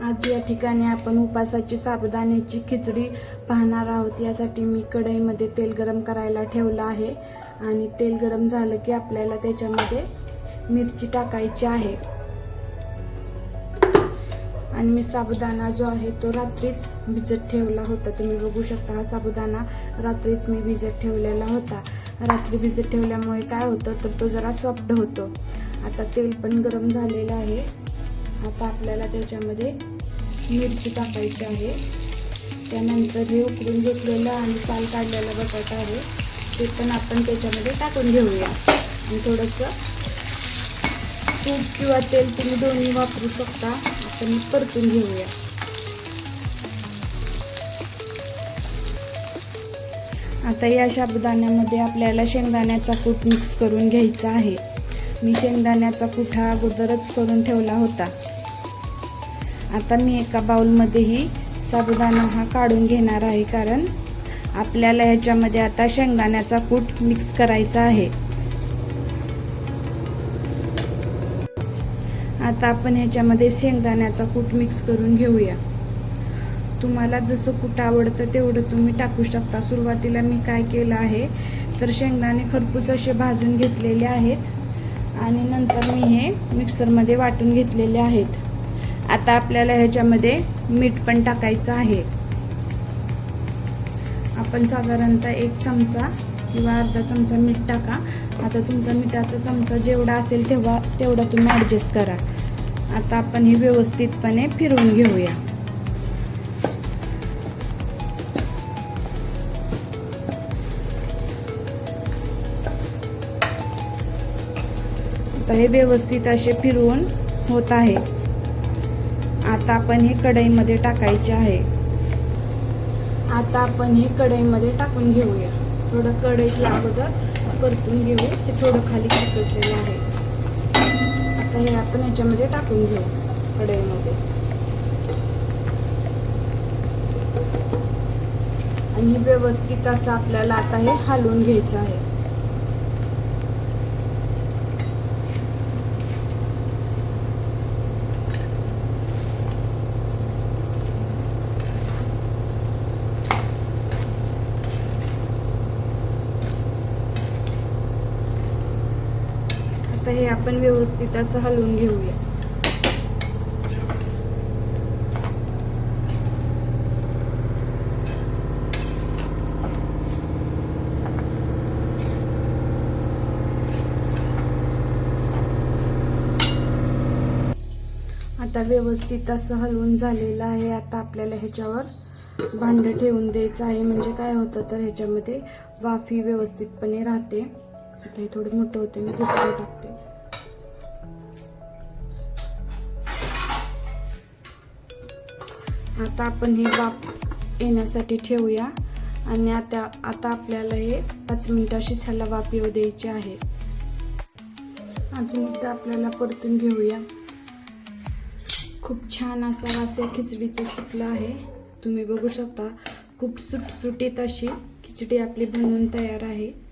आज या ठिकाणी आपण उपासाची साबुदाण्याची खिचडी पाहणार आहोत. यासाठी मी कढईमध्ये तेल गरम करायला ठेवलं आहे आणि तेल गरम झालं की आपल्याला त्याच्यामध्ये मिरची टाकायची आहे. आणि मी साबुदाणा जो आहे तो रात्रीच भिजत ठेवला होता. तुम्ही बघू शकता हा साबुदाणा रात्रीच मी भिजत ठेवलेला होता. रात्री भिजत ठेवल्यामुळे काय होतं? तर तो जरा सॉफ्ट होतो. आता तेल पण गरम झालेलं आहे. आता आपल्याला त्याच्यामध्ये मिरची टाकायची आहे. त्यानंतर हे उकडून घेतलेलं आणि साल काढलेला बटाटा आहे ते पण आपण त्याच्यामध्ये टाकून घेऊया. आणि थोडंसं तूप किंवा तेल तुम्ही दोन्ही वापरू शकता. आपण परतून घेऊया. आता या साबुदाण्यामध्ये आपल्याला शेंगदाण्याचा कूट मिक्स करून घ्यायचा आहे. मी शेंगदाण्याचा कुठा हा अगोदरच करून ठेवला होता. आता मी एका बाउलमध्येही साबुदाणा हा काढून घेणार आहे कारण आपल्याला ह्याच्यामध्ये आता शेंगदाण्याचा कूट मिक्स करायचा आहे. आता आपण ह्याच्यामध्ये शेंगदाण्याचा कूट मिक्स करून घेऊया. तुम्हाला जसं कूट आवडतं तेवढं तुम्ही टाकू शकता. सुरुवातीला मी काय केलं आहे तर शेंगदाणे खरपूस असे भाजून घेतलेले आहेत. आणि नंतर मी हे मिक्सरमध्ये वाटून घेतलेले आहेत. आता आपल्याला ह्याच्यामध्ये मीठ पण टाकायचं आहे. आपण साधारणतः एक चमचा किंवा अर्धा चमचा मीठ टाका. आता तुमचा मिठाचा चमचा जेवढा असेल तेव्हा तेवढा तुम्ही ॲडजस्ट करा. आता आपण हे व्यवस्थितपणे फिरवून घेऊया. आता हे व्यवस्थित असे फिरवून होत आहे. आता आपण हे कढईमध्ये टाकायचे आहे. आता आपण हे कढईमध्ये टाकून घेऊया. थोडं कढईच्या अगोदर परतून घेऊ. ते थोडं खाली चिकटलेलं आहे. आता हे आपण याच्यामध्ये टाकून घेऊ कढईमध्ये. आणि व्यवस्थित असं आपल्याला आता हे हलवून घ्यायचं आहे. आता हे आपण व्यवस्थित असं हलवून घेऊया. आता व्यवस्थित असं हलवून झालेलं आहे. आता आपल्याला ह्याच्यावर भांडं ठेवून द्यायचं आहे. म्हणजे काय होतं तर ह्याच्यामध्ये वाफी व्यवस्थितपणे राहते. आता हे थोडं मोठं होते. मी दुसरं टाकते. आता आपण हे वाफ येण्यासाठी ठेवूया. आणि आता आता आपल्याला हे पाच मिनिटाशीच ह्याला वाफ येऊ द्यायचे आहे. अजून एकदा आपल्याला परतून घेऊया. खूप छान असा वास या खिचडीचा सुटला आहे. तुम्ही बघू शकता खूप सुटसुटीत अशी खिचडी आपली बनवून तयार आहे.